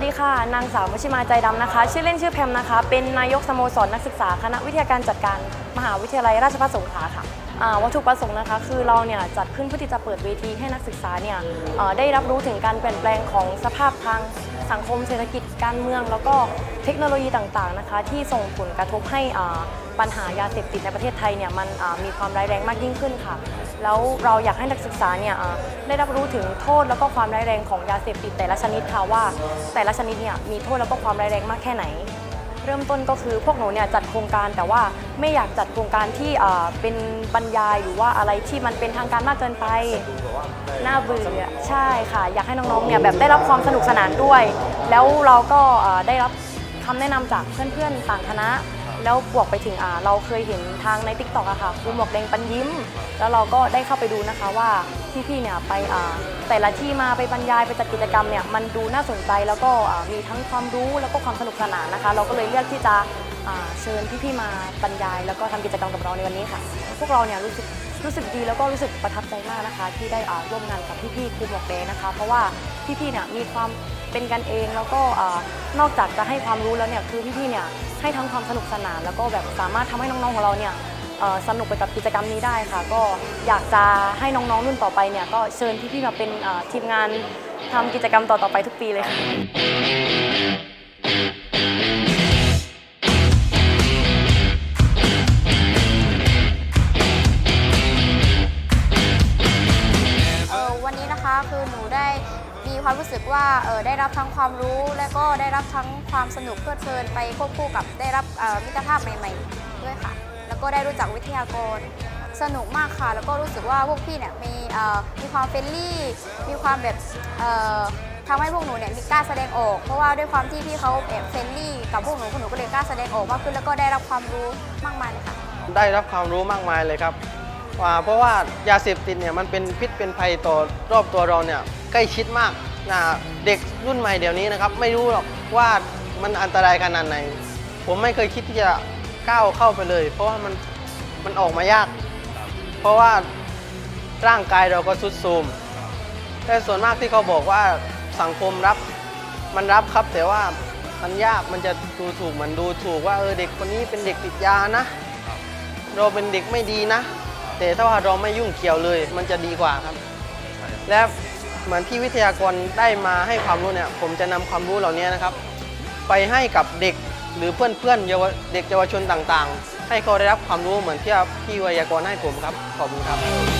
สวัสดีค่ะ นางสาวมชิมาใจดำนะคะ ชื่อเล่นชื่อแพมนะคะ เป็นนายกสโมสรนักศึกษาคณะวิทยาการจัดการมหาวิทยาลัยราชภัฏสงขลาค่ะ วัตถุประสงค์นะคะ คือเราเนี่ยจัดขึ้นเพื่อที่จะเปิดเวทีให้นักศึกษาเนี่ยได้รับรู้ถึงการเปลี่ยนแปลงของสภาพทางสังคมเศรษฐกิจการเมือง แล้วก็เทคโนโลยีต่างๆนะคะ ที่ส่งผลกระทบให้ปัญหายาเสพติดในประเทศไทยเนี่ยมันมีความร้ายแรงมากยิ่งขึ้นค่ะ แล้วเราอยากให้นักศึกษาเนี่ยได้รับรู้ถึงโทษแล้วก็ความร้ายแรงของยาเสพติดแต่ละชนิดค่ะว่า แต่ละชนิดเนี่ยมีโทษแล้วก็ความร้ายแรงมากแค่ไหน เริ่มต้นก็คือพวกหนูเนี่ยจัดโครงการแต่ว่าไม่อยากจัดโครงการที่เป็นบรรยายหรือว่าอะไรที่มันเป็นทางการมากเกินไปน่าเบื่อใช่ค่ะ อยากให้น้องๆเนี่ยแบบได้รับความสนุกสนานด้วย แล้วเราก็ได้รับ คำแนะนำจากเพื่อนๆต่างคณะ แล้วบวกไปถึงอ่าเราเคยเห็นทางใน t ิ k t o k อะค่ะครูหมวกแดงปันยิ้ม แล้วเราก็ได้เข้าไปดูนะคะว่าพี่ๆเนี่ยไปอ่าแต่ละที่มาไปบรรยายไปจัดกิจกรรมเนี่ยมันดูน่าสนใจแล้วก็อ่ามีทั้งความรู้แล้วก็ความสนุกสนานนะคะ เราก็เลยเลือกที่จะอ่า เชิญพี่ๆมาบรรยาย แล้วก็ทำกิจกรรมกับเราในวันนี้ค่ะ พวกเราเนี่ยรู้สึกรู้สึกดีแล้วก็รู้สึกประทับใจมากนะคะ ที่ได้อ่าร่วมงานกับพี่ๆครูหมวกแดงนะคะ เพราะว่าพี่ๆเนี่ยมีความเป็นกันเองแล้วก็นอกจากจะให้ความรู้แล้วเนี่ยคือพี่ๆเนี่ยให้ทั้งความสนุกสนาน แล้วก็แบบสามารถทำให้น้องๆของเราเนี่ยสนุกไปกับกิจกรรมนี้ได้ค่ะ ก็อยากจะให้น้องๆรุ่นต่อไปเนี่ยก็เชิญพี่ๆมาเป็นทีมงานทำกิจกรรมต่อๆไปทุกปีเลยค่ะ ความรู้สึกว่าเออได้รับทั้งความรู้ และก็ได้รับทั้งความสนุกเพลิดเพลินไปควบคู่กับได้รับออมิตรภาพใหม่ ๆ ด้วยค่ะ แล้วก็ได้รู้จักวิทยากรสนุกมากค่ะ แล้วก็รู้สึกว่าพวกพี่เนี่ยมีออมีความเฟรนลี่ มีความแบบออทำให้พวกหนูเนี่ยมีกล้าแสดงออก เพราะว่าด้วยความที่พี่เขาแบบเฟรนลี่กับพวกหนูพวกหนูก็เลยกล้าแสดงออกมากขึ้นแล้วก็ได้รับความรู้มากมายค่ะ ได้รับความรู้มากมายเลยครับเพราะว่ายาเสพติดเนี่ยมันเป็นพิษเป็นภัยต่อรอบตัวเราเนี่ยใกล้ชิดมาก นะเด็กรุ่นใหม่เดี๋ยวนี้นะครับ ไม่รู้หรอกว่ามันอันตรายขนาดไหน ผมไม่เคยคิดที่จะก้าวเข้าไปเลย เพราะว่ามันมันออกมายาก เพราะว่าร่างกายเราก็ทรุดโทรมแต่ส่วนมากที่เขาบอกว่าสังคมรับมันรับครับ แต่ว่ามันยากมันจะดูถูกเหมันดูถูกว่าเออเด็กคนนี้เป็นเด็กติดยานะเราเป็นเด็กไม่ดีนะ แต่ถ้าว่าเราไม่ยุ่งเกี่ยวเลย มันจะดีกว่าครับ และ เหมือนที่วิทยากรได้มาให้ความรู้เนี่ยผมจะนำความรู้เหล่านี้นะครับ ไปให้กับเด็กหรือเพื่อนๆเยาวเด็กเยาวชนต่างๆ ให้เขาได้รับความรู้เหมือนที่พี่วิทยากรให้ผมครับขอบคุณครับ